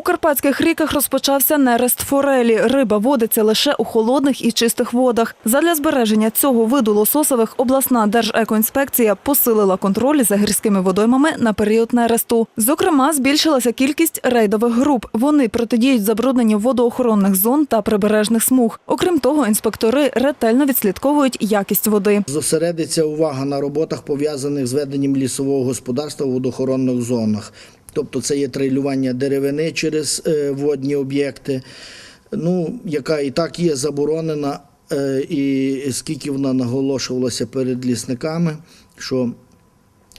У карпатських ріках розпочався нерест форелі. Риба водиться лише у холодних і чистих водах. Задля збереження цього виду лососових обласна держекоінспекція посилила контроль за гірськими водоймами на період нересту. Зокрема, збільшилася кількість рейдових груп. Вони протидіють забрудненню водоохоронних зон та прибережних смуг. Окрім того, інспектори ретельно відслідковують якість води. Зосередиться увага на роботах, пов'язаних з веденням лісового господарства в водоохоронних зонах. Тобто це є трейлювання деревини через е, водні об'єкти, ну, яка і так є заборонена, е, і скільки вона наголошувалася перед лісниками, що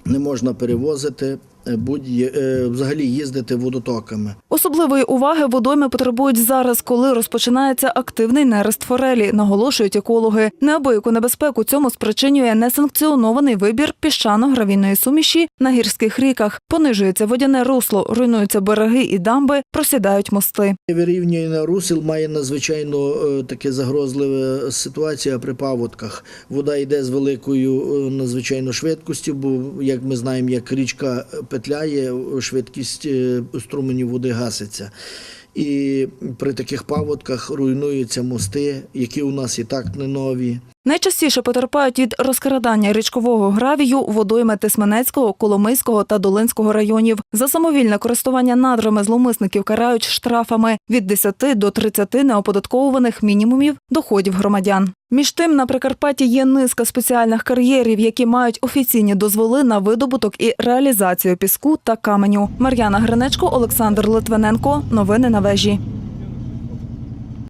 не можна перевозити будь е, взагалі їздити водотоками. Особливої уваги водойми потребують зараз, коли розпочинається активний нерест форелі, наголошують екологи. Неабияку небезпеку цьому спричинює несанкціонований вибір піщано-гравійної суміші на гірських ріках. Понижується водяне русло, руйнуються береги і дамби, просідають мости. Вирівнює русел має надзвичайно е, таке загрозливе ситуація при паводках. Вода йде з великою е, надзвичайно швидкістю, бо як ми знаємо, як річка петляє, швидкість струменів води гаситься. І при таких паводках руйнуються мости, які у нас і так не нові. Найчастіше потерпають від розкрадання річкового гравію водойми Тисменецького, Коломийського та Долинського районів. За самовільне користування надрами зловмисників карають штрафами від 10 до 30 неоподатковуваних мінімумів доходів громадян. Між тим, на Прикарпатті є низка спеціальних кар'єрів, які мають офіційні дозволи на видобуток і реалізацію піску та каменю. Мар'яна Гринечко, Олександр Литвиненко. Новини на вежі.